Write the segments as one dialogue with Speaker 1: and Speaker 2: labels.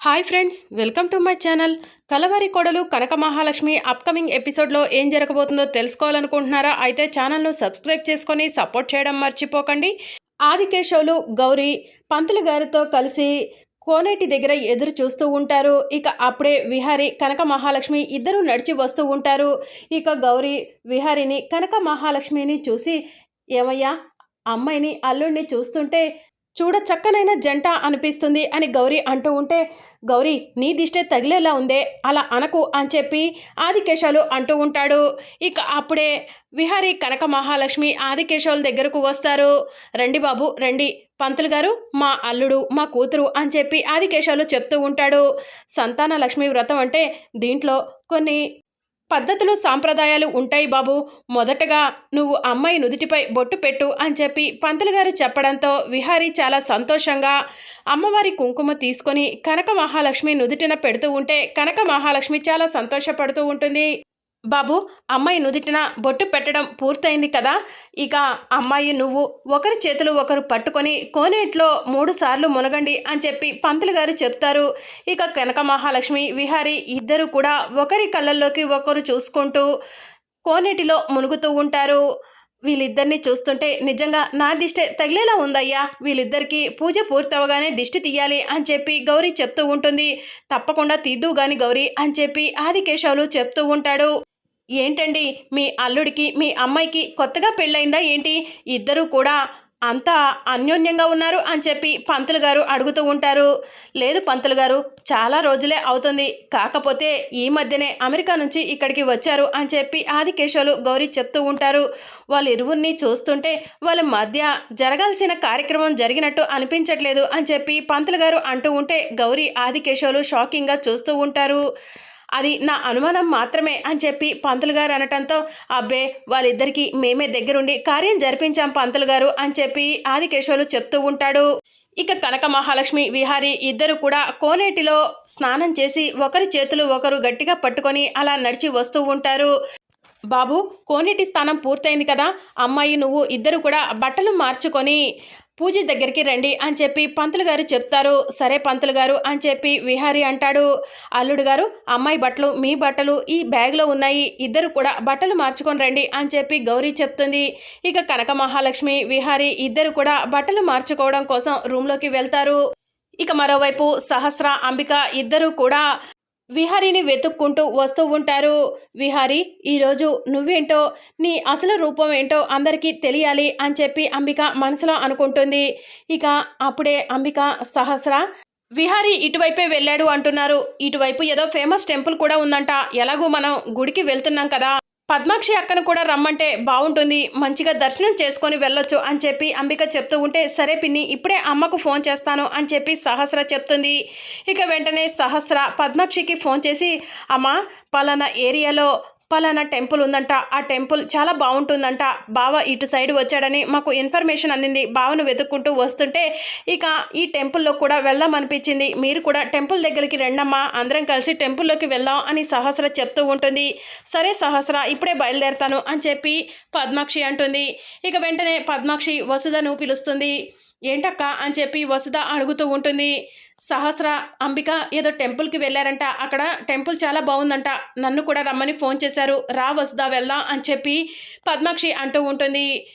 Speaker 1: Hi friends welcome to my channel. Kalavari Kodalu Kanaka Mahalakshmi upcoming ఎపిసోడ్లో ఏం జరగబోతుందో తెలుసుకోవాలనుకుంటున్నారా? అయితే ఛానల్ను సబ్స్క్రైబ్ చేసుకొని సపోర్ట్ చేయడం మర్చిపోకండి. ఆదికేశవులు గౌరీ పంతులు గారితో కలిసి కోనేటి దగ్గర ఎదురు చూస్తూ ఉంటారు. ఇక అప్పుడే విహారి కనక మహాలక్ష్మి ఇద్దరు నడిచి వస్తూ ఉంటారు. ఇక గౌరీ విహారిని కనక మహాలక్ష్మిని చూసి ఏమయ్యా అమ్మాయిని అల్లుడిని చూస్తుంటే చూడ చక్కనైన జంట అనిపిస్తుంది అని గౌరీ అంటూ ఉంటే గౌరీ నీ దిష్టే తగిలేలా ఉందే? అలా అనకు అని చెప్పి ఆదికేశాలు అంటూ ఉంటాడు. ఇక అప్పుడే విహారీ కనక మహాలక్ష్మి ఆదికేశవుల దగ్గరకు వస్తారు. రండి బాబు రండి. పంతులు గారు మా అల్లుడు మా కూతురు అని చెప్పి ఆదికేశాలు చెప్తూ ఉంటాడు. సంతాన లక్ష్మి వ్రతం అంటే దీంట్లో కొన్ని పద్ధతులు సాంప్రదాయాలు ఉంటాయి బాబు. మొదటగా నువ్వు అమ్మాయి నుదుటిపై బొట్టు పెట్టు అని చెప్పి పంతులు గారు చెప్పడంతో విహారీ చాలా సంతోషంగా అమ్మవారి కుంకుమ తీసుకొని కనక మహాలక్ష్మి నుదుటిన పెడుతూ ఉంటే కనక మహాలక్ష్మి చాలా సంతోషపడుతూ ఉంటుంది. బాబు అమ్మాయి నుదిటిన బొట్టు పెట్టడం పూర్తయింది కదా. ఇక అమ్మాయి నువ్వు ఒకరి చేతులు ఒకరు పట్టుకొని కోనేట్లో మూడు సార్లు మునగండి అని చెప్పి పంతులు గారు చెప్తారు. ఇక కనక మహాలక్ష్మి విహారి ఇద్దరు కూడా ఒకరి కళ్ళల్లోకి ఒకరు చూసుకుంటూ కోనేటిలో మునుగుతూ ఉంటారు. వీళ్ళిద్దరిని చూస్తుంటే నిజంగా నా దిష్టి తగిలేలా ఉందయ్యా. వీళ్ళిద్దరికీ పూజ పూర్తవగానే దిష్టి తీయాలి అని చెప్పి గౌరీ చెప్తూ ఉంటుంది. తప్పకుండా తీద్దు గాని గౌరీ అని చెప్పి ఆదికేశవులు చెప్తూ ఉంటాడు. ఏంటండి? మీ అల్లుడికి మీ అమ్మాయికి కొత్తగా పెళ్ళయిందా ఏంటి? ఇద్దరూ కూడా అంతా అన్యోన్యంగా ఉన్నారు అని చెప్పి పంతులు గారు అడుగుతూ ఉంటారు. లేదు పంతులు గారు చాలా రోజులే అవుతుంది. కాకపోతే ఈ మధ్యనే అమెరికా నుంచి ఇక్కడికి వచ్చారు అని చెప్పి ఆదికేశవులు గౌరీ చెప్తూ ఉంటారు. వాళ్ళ ఇరువురిని చూస్తుంటే వాళ్ళ మధ్య జరగాల్సిన కార్యక్రమం జరిగినట్టు అనిపించట్లేదు అని చెప్పి పంతులు గారు అంటూ ఉంటే గౌరీ ఆదికేశవులు షాకింగ్గా చూస్తూ ఉంటారు. అది నా అనుమానం మాత్రమే అని చెప్పి పంతులు గారు అనటంతో అబ్బే వాళ్ళిద్దరికీ మేమే దగ్గరుండి కార్యం జరిపించాం పంతులు గారు అని చెప్పి ఆదికేశ్వరులు చెప్తూ ఉంటాడు. ఇక కనక మహాలక్ష్మి విహారి ఇద్దరు కూడా కోనేటిలో స్నానం చేసి ఒకరి చేతులు ఒకరు గట్టిగా పట్టుకొని అలా నడిచి వస్తూ ఉంటారు. బాబు కోనేటి స్నానం పూర్తయింది కదా అమ్మాయి నువ్వు ఇద్దరు కూడా బట్టలు మార్చుకొని పూజ దగ్గరికి రండి అని చెప్పి పంతులు గారు చెప్తారు. సరే పంతులు గారు అని చెప్పి విహారి అంటాడు. అల్లుడు గారు అమ్మాయి బట్టలు మీ బట్టలు ఈ బ్యాగ్లో ఉన్నాయి. ఇద్దరు కూడా బట్టలు మార్చుకొని రండి అని చెప్పి గౌరీ చెప్తుంది. ఇక కనక మహాలక్ష్మి విహారి ఇద్దరు కూడా బట్టలు మార్చుకోవడం కోసం రూమ్లోకి వెళ్తారు. ఇక మరోవైపు సహస్ర అంబిక ఇద్దరు కూడా విహారీని వెతుక్కుంటూ వస్తూ ఉంటారు. విహారీ ఈరోజు నువ్వేంటో నీ అసలు రూపం ఏంటో అందరికీ తెలియాలి అని చెప్పి అంబిక మనసులో అనుకుంటుంది. ఇక అప్పుడే అంబిక సహస్ర విహారీ ఇటువైపే వెళ్ళాడు అంటున్నారు. ఇటువైపు ఏదో ఫేమస్ టెంపుల్ కూడా ఉందంట. ఎలాగూ మనం గుడికి వెళ్తున్నాం కదా. పద్మాక్షి అక్కను కూడా రమ్మంటే బాగుంటుంది మంచిగా దర్శనం చేసుకొని వెళ్ళొచ్చు అని చెప్పి అంబిక చెప్తూ ఉంటే సరే పిన్ని ఇప్పుడే అమ్మకు ఫోన్ చేస్తాను అని చెప్పి సహస్ర చెప్తుంది. ఇక వెంటనే సహస్ర పద్మాక్షికి ఫోన్ చేసి అమ్మ పలానా ఏరియాలో పలానా టెంపుల్ ఉందంట. ఆ టెంపుల్ చాలా బాగుంటుందంట. బావ ఇటు సైడ్ వచ్చాడని మాకు ఇన్ఫర్మేషన్ అందింది. బావను వెతుక్కుంటూ వస్తుంటే ఇక ఈ టెంపుల్లో కూడా వెళ్దాం అనిపించింది. మీరు కూడా టెంపుల్ దగ్గరికి రండమ్మా. అందరం కలిసి టెంపుల్లోకి వెళ్దాం అని సహస్ర చెప్తూ ఉంటుంది. సరే సహస్ర ఇప్పుడే బయలుదేరతాను అని చెప్పి పద్మాక్షి అంటుంది. ఇక వెంటనే పద్మాక్షి వసుధను పిలుస్తుంది. ఏంటక్క అని చెప్పి వసుధ అడుగుతూ ఉంటుంది. సహస్ర అంబిక ఏదో టెంపుల్కి వెళ్ళారంట. అక్కడ టెంపుల్ చాలా బాగుందంట. నన్ను కూడా రమ్మని ఫోన్ చేశారు. రా వసుదా వెళ్దాం అని చెప్పి పద్మాక్షి అంటూ ఉంటుంది.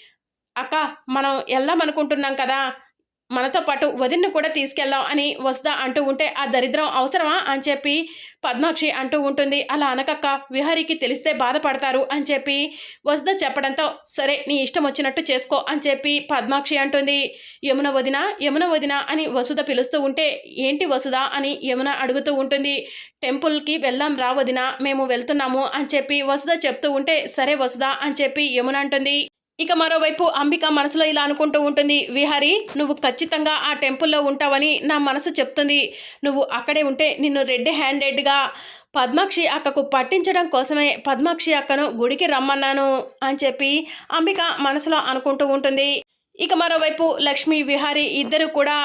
Speaker 1: అక్క మనం వెళ్దాం అనుకుంటున్నాం కదా. మనతో పాటు వదిన్ను కూడా తీసుకెళ్దాం అని వస్తా అంటూ ఉంటే ఆ దరిద్రం అవసరమా? అని చెప్పి పద్మాక్షి అంటూ ఉంటుంది. అలా అనకక్క విహారీకి తెలిస్తే బాధపడతారు అని చెప్పి వసుద చెప్పడంతో సరే నీ ఇష్టం వచ్చినట్టు చేసుకో అని చెప్పి పద్మాక్షి అంటుంది. యమున వదిన యమున వదిన అని వసుద పిలుస్తూ ఉంటే ఏంటి వసుద అని యమున అడుగుతూ ఉంటుంది. టెంపుల్కి వెళ్దాం రా వదిన మేము వెళ్తున్నాము అని చెప్పి వసుద చెప్తూ ఉంటే సరే వసుద అని చెప్పి యమున అంటుంది. ఇక మరోవైపు అంబిక మనసులో ఇలా అనుకుంటూ ఉంటుంది విహారి నువ్వు ఖచ్చితంగా ఆ టెంపుల్లో ఉంటావని నా మనసు చెప్తుంది. నువ్వు అక్కడే ఉంటే నిన్ను రెడ్ హ్యాండెడ్గా పద్మాక్షి అక్కకు పట్టించడం కోసమే పద్మాక్షి అక్కను గుడికి రమ్మన్నాను అని చెప్పి అంబిక మనసులో అనుకుంటూ ఉంటుంది. ఇక మరోవైపు లక్ష్మి విహారి ఇద్దరు కూడా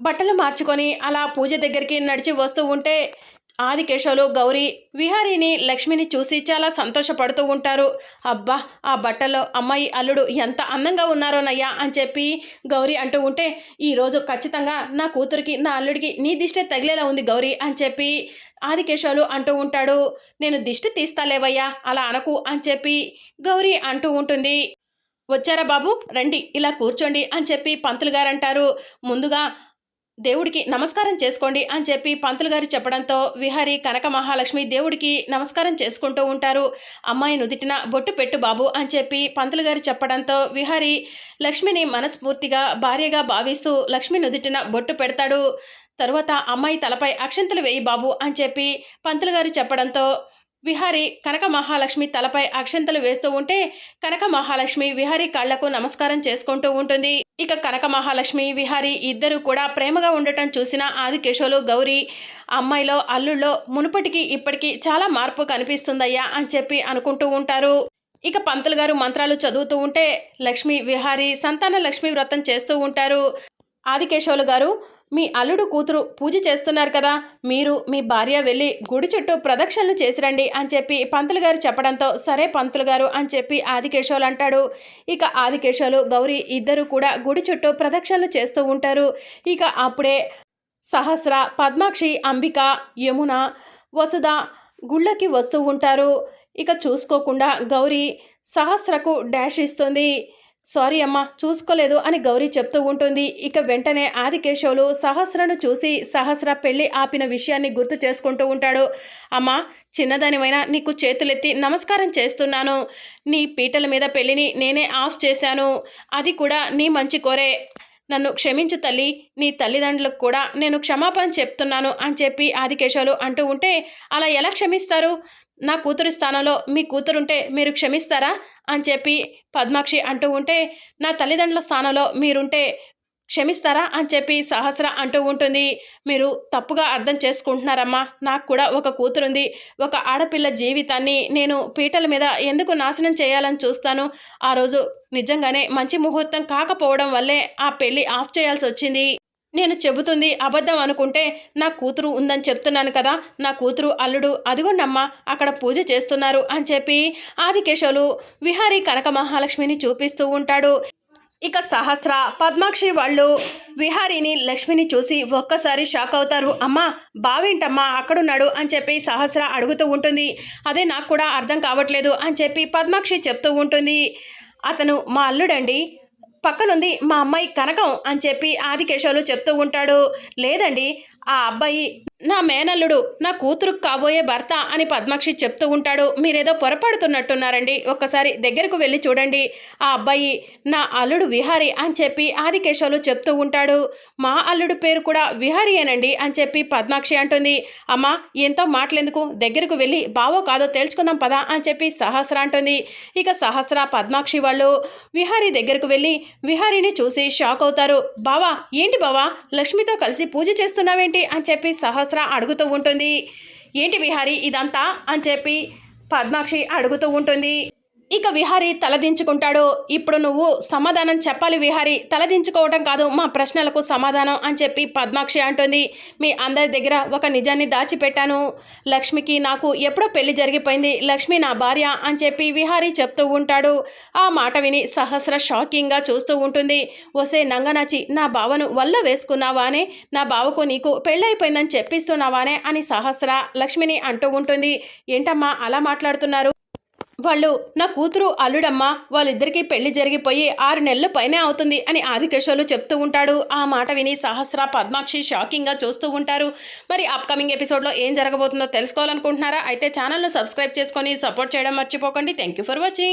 Speaker 1: బట్టలు మార్చుకొని అలా పూజ దగ్గరికి నడిచి వస్తూ ఉంటే ఆదికేశవులు గౌరీ విహారీని లక్ష్మిని చూసి చాలా సంతోషపడుతూ ఉంటారు. అబ్బా ఆ బట్టలో అమ్మాయి అల్లుడు ఎంత అందంగా ఉన్నారోనయ్యా అని చెప్పి గౌరీ అంటూ ఉంటే ఈరోజు ఖచ్చితంగా నా కూతురికి నా అల్లుడికి నీ దిష్టే తగిలేలా ఉంది గౌరీ అని చెప్పి ఆదికేశవులు అంటూ ఉంటాడు. నేను దిష్టి తీస్తాలేవయ్యా అలా అనకు అని చెప్పి గౌరీ అంటూ ఉంటుంది. వచ్చారా బాబు? రండి ఇలా కూర్చోండి అని చెప్పి పంతులు గారు అంటారు. ముందుగా దేవుడికి నమస్కారం చేసుకోండి అని చెప్పి పంతులు గారు చెప్పడంతో విహారి కనక మహాలక్ష్మి దేవుడికి నమస్కారం చేసుకుంటూ ఉంటారు. అమ్మాయి నుదిటిన బొట్టు పెట్టు బాబు అని చెప్పి పంతులు గారు చెప్పడంతో విహారి లక్ష్మిని మనస్ఫూర్తిగా భార్యగా భావిస్తూ లక్ష్మి నుదిటిన బొట్టు పెడతాడు. తరువాత అమ్మాయి తలపై అక్షంతలు వేయి బాబు అని చెప్పి పంతులు గారు చెప్పడంతో విహారి కనక మహాలక్ష్మి తలపై అక్షంతలు వేస్తూ ఉంటే కనక మహాలక్ష్మి విహారి కాళ్ళకు నమస్కారం చేసుకుంటూ ఉంటుంది. ఇక కనక మహాలక్ష్మి విహారి ఇద్దరు కూడా ప్రేమగా ఉండటం చూసిన ఆదికేశవులు గౌరీ అమ్మాయిలో అల్లుల్లో మునుపటికి ఇప్పటికీ చాలా మార్పు కనిపిస్తుందయ్యా అని చెప్పి అనుకుంటూ ఉంటారు. ఇక పంతులు గారు మంత్రాలు చదువుతూ ఉంటే లక్ష్మి విహారి సంతాన లక్ష్మి వ్రతం చేస్తూ ఉంటారు. ఆదికేశవులు గారు మీ అల్లుడు కూతురు పూజ చేస్తున్నారు కదా మీరు మీ భార్య వెళ్ళి గుడి చుట్టూ ప్రదక్షిణలు చేసిరండి అని చెప్పి పంతులు గారు చెప్పడంతో సరే పంతులు గారు అని చెప్పి ఆదికేశవులు అంటాడు. ఇక ఆదికేశవులు గౌరీ ఇద్దరు కూడా గుడి చుట్టూ ప్రదక్షిణలు చేస్తూ ఉంటారు. ఇక అప్పుడే సహస్ర పద్మాక్షి అంబిక యమున వసుధ గుళ్ళకి వస్తూ ఉంటారు. ఇక చూసుకోకుండా గౌరీ సహస్రకు డాష్ ఇస్తుంది. సారీ అమ్మా చూసుకోలేదు అని గౌరీ చెప్తూ ఉంటుంది. ఇక వెంటనే ఆదికేశవులు సహస్రను చూసి సహస్ర పెళ్ళి ఆపిన విషయాన్ని గుర్తు చేసుకుంటూ ఉంటాడు. అమ్మా చిన్నదానివైనా నీకు చేతులెత్తి నమస్కారం చేస్తున్నాను. నీ పీటల మీద పెళ్ళిని నేనే ఆఫ్ చేశాను. అది కూడా నీ మంచి కోరే. నన్ను క్షమించు తల్లి నీ తల్లిదండ్రులకు కూడా నేను క్షమాపణ చెప్తున్నాను అని చెప్పి ఆదికేశవులు అంటూ ఉంటే అలా ఎలా క్షమిస్తారు? నా కూతురు స్థానంలో మీ కూతురుంటే మీరు క్షమిస్తారా? అని చెప్పి పద్మాక్షి అంటూ ఉంటే నా తల్లిదండ్రుల స్థానంలో మీరుంటే క్షమిస్తారా? అని చెప్పి సహస్ర అంటూ ఉంటుంది. మీరు తప్పుగా అర్థం చేసుకుంటున్నారమ్మా. నాకు కూడా ఒక కూతురుంది. ఒక ఆడపిల్ల జీవితాన్ని నేను పీటల మీద ఎందుకు నాశనం చేయాలని చూస్తాను? ఆ రోజు నిజంగానే మంచి ముహూర్తం కాకపోవడం వల్లే ఆ పెళ్ళి ఆఫ్ చేయాల్సి వచ్చింది నేను చెబుతుంది అబద్ధం అనుకుంటే నా కూతురు ఉందని చెప్తున్నాను కదా నా కూతురు అల్లుడు అదిగోండమ్మా అక్కడ పూజ చేస్తున్నారు అని చెప్పి ఆదికేశవులు విహారీ కనక మహాలక్ష్మిని చూపిస్తూ ఉంటాడు. ఇక సహస్ర పద్మాక్షి వాళ్ళు విహారీని లక్ష్మిని చూసి ఒక్కసారి షాక్ అవుతారు. అమ్మా బావేంటమ్మా అక్కడున్నాడు అని చెప్పి సహస్ర అడుగుతూ ఉంటుంది. అదే నాకు కూడా అర్థం కావట్లేదు అని చెప్పి పద్మాక్షి చెప్తూ ఉంటుంది. అతను మా అల్లుడండి పక్కనుంది మా అమ్మాయి కనకం అని చెప్పి ఆదికేశవులు చెప్తూ ఉంటాడు. లేదండి ఆ అబ్బాయి నా మేనల్లుడు నా కూతురుకు కాబోయే భర్త అని పద్మాక్షి చెప్తూ ఉంటాడు. మీరేదో పొరపడుతున్నట్టున్నారండి ఒక్కసారి దగ్గరకు వెళ్ళి చూడండి. ఆ అబ్బాయి నా అల్లుడు విహారి అని చెప్పి ఆదికేశవులు చెప్తూ ఉంటాడు. మా అల్లుడు పేరు కూడా విహారియనండి అని చెప్పి పద్మాక్షి అంటుంది. అమ్మా ఎంతో మాటలెందుకు? దగ్గరకు వెళ్ళి బావో కాదో తేల్చుకుందాం పదా అని చెప్పి సహస్ర అంటుంది. ఇక సహస్ర పద్మాక్షి వాళ్ళు విహారీ దగ్గరకు వెళ్ళి విహారీని చూసి షాక్ అవుతారు బావా ఏంటి బావా? లక్ష్మితో కలిసి పూజ చేస్తున్నావేంటి? అని చెప్పి సహస్ర అడుగుతూ ఉంటుంది. ఏంటి విహారీ ఇదంతా అని చెప్పి పద్మాక్షి అడుగుతూ ఉంటుంది. ఇక విహారి తలదించుకుంటాడు. ఇప్పుడు నువ్వు సమాధానం చెప్పాలి విహారి. తలదించుకోవడం కాదు మా ప్రశ్నలకు సమాధానం అని చెప్పి పద్మాక్షి అంటుంది. మీ అందరి దగ్గర ఒక నిజాన్ని దాచిపెట్టాను. లక్ష్మికి నాకు ఎప్పుడో పెళ్ళి జరిగిపోయింది. లక్ష్మి నా భార్య అని చెప్పి విహారి చెప్తూ ఉంటాడు. ఆ మాట విని సహస్ర షాకింగ్గా చూస్తూ ఉంటుంది. ఒసే నంగనాచి నా బావను వల్ల వేసుకున్నావానే? నా బావకు నీకు పెళ్ళైపోయిందని చెప్పిస్తున్నావానే? అని సహస్ర లక్ష్మిని అంటూ ఉంటుంది. ఏంటమ్మా అలా మాట్లాడుతున్నారు? వాళ్ళు నా కూతురు అల్లుడమ్మ వాళ్ళిద్దరికీ పెళ్ళి జరిగిపోయి ఆరు నెలలు పైనే అవుతుంది అని ఆదికేశవులు చెప్తూ ఉంటాడు. ఆ మాట విని సహస్ర పద్మాక్షి షాకింగ్గా చూస్తూ ఉంటారు. మరి అప్కమింగ్ ఎపిసోడ్లో ఏం జరగబోతుందో తెలుసుకోవాలనుకుంటున్నారా? అయితే ఛానల్ను సబ్స్క్రైబ్ చేసుకొని సపోర్ట్ చేయడం మర్చిపోకండి. Thank you for watching.